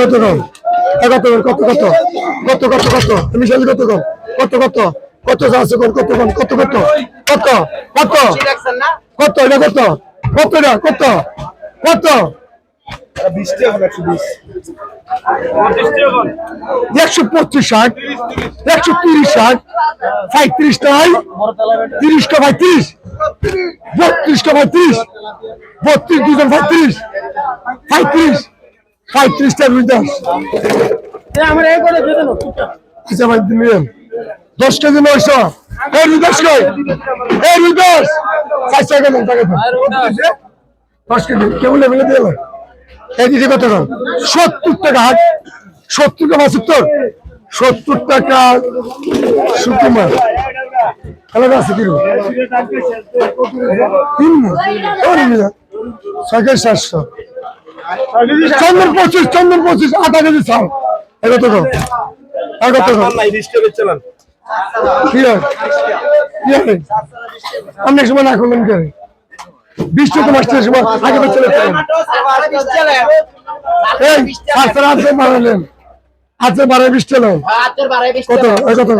কত কম? কত কত কত? কত কত কত? তুমি সাথে কত কম? কত কত? কত আছে কত কত কত কত? কত? কত? কত? এটা কত? কত এটা? কত? কত? একশো পঁচিশ ষাট, একশো তিরিশ ষাট পঁয়ত্রিশ টাই, তিরিশটা পঁয়ত্রিশ বত্রিশটা পঁয়ত্রিশ? বত্রিশ দুজন পঁয়ত্রিশ? পঁয়ত্রিশ? পঁয়ত্রিশটা রুই দাস আচ্ছা ভাই নিলেন দশ কেজি নয়শো। এই রুই দাস কই? এই রুই দাস চার টাকা দেন টাকা দেন। দশ কেজি কেমন লেভেলে দিয়ে এই কত দাম সত্তর টাকা হাট সত্তর টাকা সত্তর সত্তর টাকা সুকুমার আলাদা আছে কীরকম তিন ছয় কেজি সাতশো। চন্দন পঁচিশ চন্দন পঁচিশ আধা কেজি চাল। এগত কম এগত কম কি কি অনেক সময় না করলেন কে বিশ টাকা মাসের সময় আগে তো চলে এই আছে বাড়ালেন আছে বাড়াই বিশ টাকা। কত? কত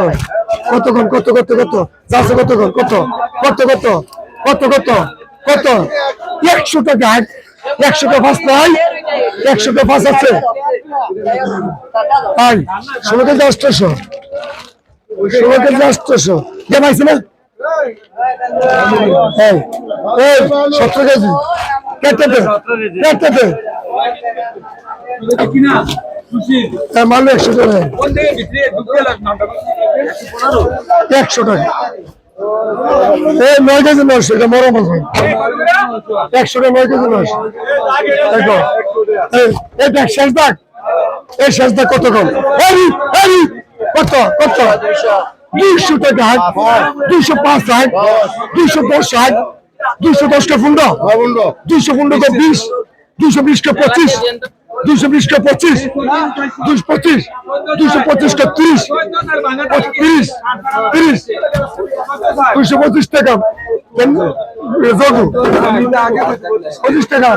কত কম কত কত কত? যাচ্ছে কত কম কত? কত কত? কত কত? কত? একশো টাকা। একশো টাকা নাই? একশো টাকা আছে? তাই ষোলো কেজি অষ্টশো ষোলো কেজি অষ্টশো না? এই সতেরো কেজি। কেটে কেটে দে হ্যাঁ মারলে একশো টাকা। একশো টাকা। এই নয় কেজি নয়শো এটা মরম আছে একশো টাকা নয় কেজি নয়শো দেখো এই এই দেখ শেষ দাগ এই শেষ দাগ কত কম? কত কত? দুইশো টাকা। হাট দুইশো পাঁচ হাট দুইশো দশ হাট দুইশো দশটা ফুন্ডা? দুইশো ফুন্ডা বিশ? দুইশো বিশটা পঁচিশ? দুইশো বিশটা পঁচিশ, দুইশো পঁচিশ, দুইশো পঁচিশটা ত্রিশ তিরিশ তিরিশ, দুইশো পঁচিশ টাকা। জগু পঁচিশ টাকা।